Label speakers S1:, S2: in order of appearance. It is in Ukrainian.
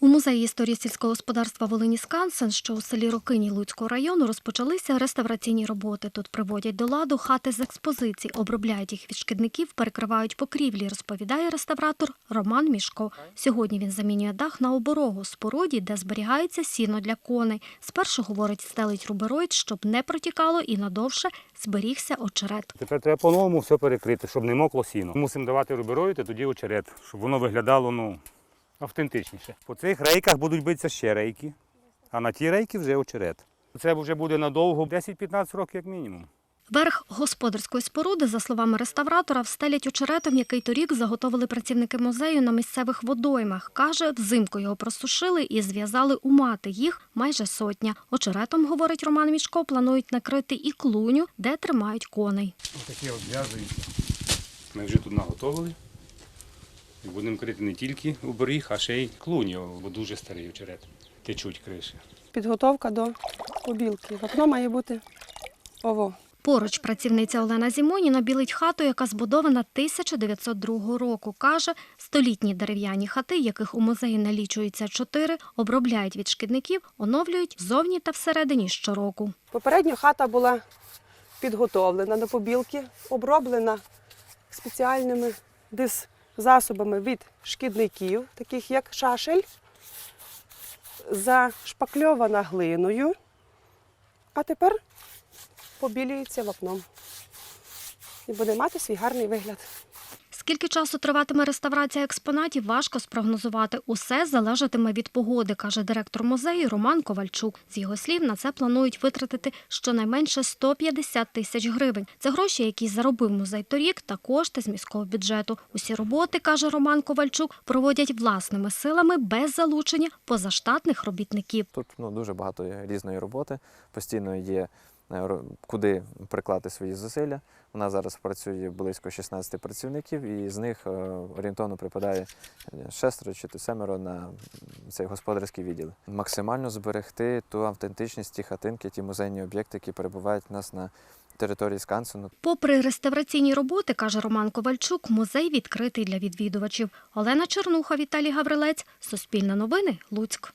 S1: У музеї історії сільського господарства Волині Скансен, що у селі Рокині Луцького району, розпочалися реставраційні роботи. Тут приводять до ладу хати з експозицій, обробляють їх від шкідників, перекривають покрівлі, розповідає реставратор Роман Мішко. Сьогодні він замінює дах на оборогу споруді, де зберігається сіно для коней. Спершу, говорить, стелить рубероїд, щоб не протікало і надовше зберігся очерет.
S2: Тепер треба по-новому все перекрити, щоб не мокло сіно. Мусимо давати рубероїд, а тоді очерет, щоб воно виглядало ну, автентичніше. По цих рейках будуть битися ще рейки, а на ті рейки вже очерет. Це вже буде надовго 10-15 років як мінімум.
S1: Верх господарської споруди, за словами реставратора, встелять очеретом, який торік заготовили працівники музею на місцевих водоймах. Каже, взимку його просушили і зв'язали у мати. Їх майже сотня. Очеретом, говорить Роман Мішко, планують накрити і клуню, де тримають коней.
S2: Ось Такі обв'язуються. Ми вже тут наготовили. Будемо крити не тільки оберіг, а ще й клуні, бо дуже старий очерет. Течуть криші.
S3: Підготовка до побілки. Вапно має бути ово.
S1: Поруч працівниця Олена Зімоніна білить хату, яка збудована 1902 року. Каже, столітні дерев'яні хати, яких у музеї налічується чотири, обробляють від шкідників, оновлюють зовні та всередині щороку.
S3: Попередньо хата була підготовлена до побілки, оброблена спеціальними диззасобами від шкідників, таких як шашель, зашпакльована глиною, а тепер побілюється вапном. І буде мати свій гарний вигляд.
S1: Скільки часу триватиме реставрація експонатів, важко спрогнозувати. Усе залежатиме від погоди, каже директор музею Роман Ковальчук. З його слів, на це планують витратити щонайменше 150 тисяч гривень. Це гроші, які заробив музей торік, та кошти з міського бюджету. Усі роботи, каже Роман Ковальчук, проводять власними силами без залучення позаштатних робітників.
S4: Тут ну, дуже багато різної роботи, постійно є куди приклати свої зусилля. У нас зараз працює близько 16 працівників, і з них е, орієнтовно припадає е, шестеро чи семеро на цей господарський відділ. Максимально зберегти ту автентичність, ті хатинки, ті музейні об'єкти, які перебувають у нас на території Скансену.
S1: Попри реставраційні роботи, каже Роман Ковальчук, музей відкритий для відвідувачів. Олена Чернуха, Віталій Гаврилець, Суспільне новини, Луцьк.